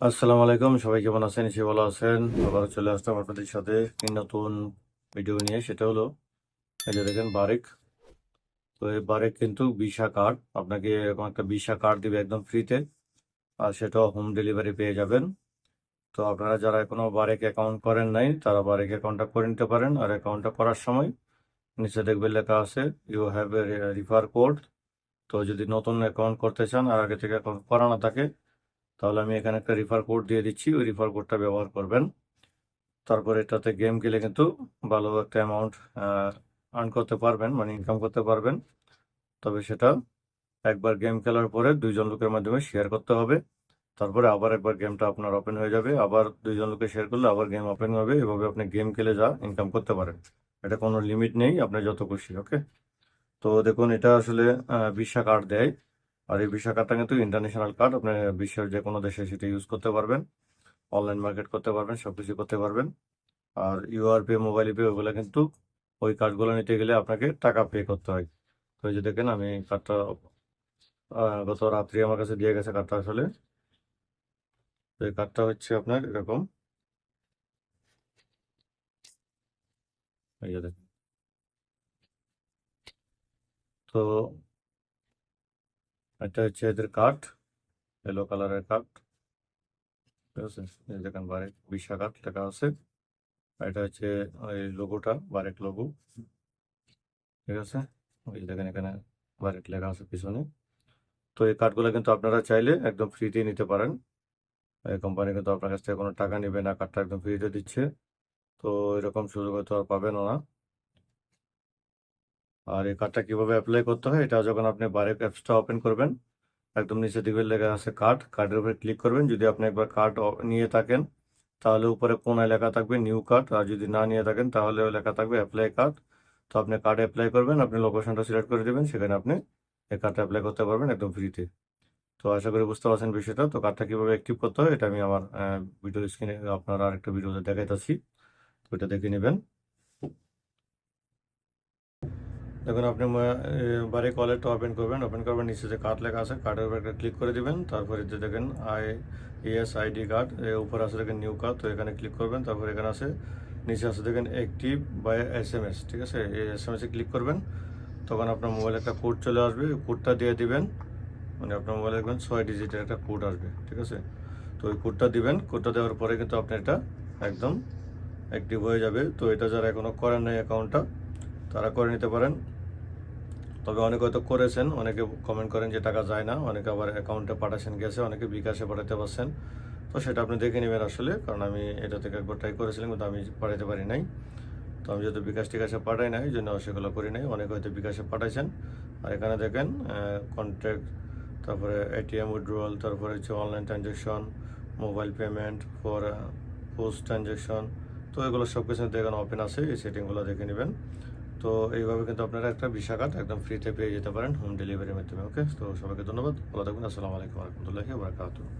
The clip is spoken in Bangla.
আসসালামু আলাইকুম, সবাই কেমন আছেন? নিশ্চয়ই ভালো আছেন। আবার চলে আসলাম আপনাদের সাথে নতুন ভিডিও নিয়ে, সেটা হলো, এই যে দেখেন বারেক। তো এই বারেক কিন্তু ভিসা কার্ড আপনাকে এরকম একটা ভিসা কার্ড দিবে একদম ফ্রিতে আর সেটাও হোম ডেলিভারি পেয়ে যাবেন। তো আপনারা যারা এখনও বারেক অ্যাকাউন্ট করেন নাই, তারা বারেক অ্যাকাউন্টটা করে নিতে পারেন। আর অ্যাকাউন্টটা করার সময় নিচে দেখবেন লেখা আছে ইউ হ্যাভ এ রিফার কোড তো যদি নতুন অ্যাকাউন্ট করতে চান, আর আগে থেকে অ্যাকাউন্ট করানো থাকে তাহলে আমি এখানে একটা রিফার কোড দিয়ে দিচ্ছি, ওই রিফার কোডটা ব্যবহার করবেন। তারপর এটাতে গেম খেলে কিন্তু ভালো একটা অ্যামাউন্ট আর্ন করতে পারবেন মানে ইনকাম করতে পারবেন। তবে সেটা একবার গেম খেলার পরে দুইজন লোকের মাধ্যমে শেয়ার করতে হবে। তারপরে আবার একবার গেমটা আপনার ওপেন হয়ে যাবে। আবার দুইজন লোকে শেয়ার করলে আবার গেম ওপেন হবে। এভাবে আপনি গেম খেলে যা ইনকাম করতে পারেন। এটা কোনো লিমিট নেই, আপনি যত খুশি ওকে তো দেখুন, এটা আসলে ভিসা কার্ড দেয়। আর এই ভিসা কার্ডটা কিন্তু ইন্টারন্যাশনাল কার্ড আপনি বিশ্বের যে কোনো দেশে সেটা ইউজ করতে পারবেন অনলাইন মার্কেট করতে পারবেন সব কিছু করতে পারবেন। আর ইউআর পে মোবাইল পে ওগুলো কিন্তু ওই কার্ডগুলো নিতে গেলে আপনাকে টাকা পে করতে হয়। তো যে দেখেন, আমি কার্ডটা গত রাত্রি আমার কাছে দিয়ে গেছে কার্ডটা আসলে। তো এই কার্ডটা হচ্ছে আপনার এরকম। তো এটা হচ্ছে এদের কাঠ ইয়েলো কালারের কাঠ ঠিক আছে? দেখেন বারেক বিশা কাঠ লেখা আছে। এটা হচ্ছে ওই লোগোটা বারেক লোগো ঠিক আছে? ওই দেখেন এখানে বারেক লেখা আছে পিছনে। তো এই কার্ডগুলো কিন্তু আপনারা চাইলে একদম ফ্রিতে নিতে পারেন। এই কোম্পানি কিন্তু আপনার কাছ থেকে কোনো টাকা নেবে না কার্ডটা একদম ফ্রিতে দিচ্ছে। তো এরকম সুযোগ হয়তো আর পাবেন না। আর এই কার্ডটা কীভাবে অ্যাপ্লাই করতে হয়, এটা যখন আপনি বারেক অ্যাপসটা ওপেন করবেন, একদম নিচে দিকে লেখা আছে কার্ড কার্ডের উপরে ক্লিক করবেন। যদি আপনি একবার কার্ড নিয়ে থাকেন, তাহলে উপরে কোনায় লেখা থাকবে নিউ কার্ড আর যদি না নিয়ে থাকেন তাহলে লেখা থাকবে অ্যাপ্লাই কার্ড তো আপনি কার্ড অ্যাপ্লাই করবেন, আপনি লোকেশনটা সিলেক্ট করে দেবেন, সেখানে আপনি এই কার্ডটা অ্যাপ্লাই করতে পারবেন একদম ফ্রিতে তো। আশা করি বুঝতে পারছেন বিষয়টা। তো কার্ডটা কীভাবে অ্যাক্টিভ করতে হয়, এটা আমি আমার ভিডিও স্ক্রিনে আপনারা আরেকটা ভিডিওতে দেখাইতেছি। তো এটা দেখে নেবেন। দেখুন, আপনি বারে কলেরটা ওপেন করবেন ওপেন করবেন নিচে যে কার্ড লেখা আছে কার্ডের উপর একটা ক্লিক করে দিবেন, তারপরে যে দেখেন আই এস আইডি কার্ড উপর আছে দেখেন নিউ কার্ড তো এখানে ক্লিক করবেন, তারপর এখানে আছে, নিচে আছে দেখেন active by S M S ঠিক আছে? এই এস এম এসে ক্লিক করবেন, তখন আপনার মোবাইলে একটা কোড চলে আসবে কোডটা দিয়ে দিবেন মানে আপনার মোবাইলে দেখবেন ছয় ডিজিটের একটা কোড আসবে, ঠিক আছে? তো ওই কোডটা দিবেন কোডটা দেওয়ার পরে কিন্তু আপনি এটা একদম অ্যাক্টিভ হয়ে যাবে, তো এটা যারা এখনও করেন নাই অ্যাকাউন্টটা তারা করে নিতে পারেন। তবে অনেকে হয়তো করেছেন, অনেকে কমেন্ট করেন যে টাকা যায় না, অনেকে আবার অ্যাকাউন্টে পাঠাচ্ছেন গেছে, অনেকে বিকাশে পাঠাতে পারছেন। তো সেটা আপনি দেখে নেবেন আসলে, কারণ আমি এটা থেকে একবার ট্রাই করেছিলাম, কিন্তু আমি পাঠাতে পারি নাই। তো আমি যেহেতু বিকাশ টিকাশে পাঠাই নাই, জন্য সেগুলো করি নাই। অনেকে হয়তো বিকাশে পাঠাইছেন। আর এখানে দেখেন কন্ট্যাক্ট তারপরে এটিএম উইড্রোয়াল তারপরে হচ্ছে online transaction mobile payment for post transaction তো এগুলো সব কিছু এখানে ওপেন আছে, এই সেটিংগুলো দেখে নেবেন। তো এইভাবে কিন্তু আপনারা একটা ভিসা একদম ফ্রিতে পেয়ে যেতে পারেন হোম ডেলিভারির মাধ্যমে ওকে তো সবাইকে ধন্যবাদ। ভালো থাকবেন। আসসালামু আলাইকুম রহমতুল্লাহি বারাকাতুহু।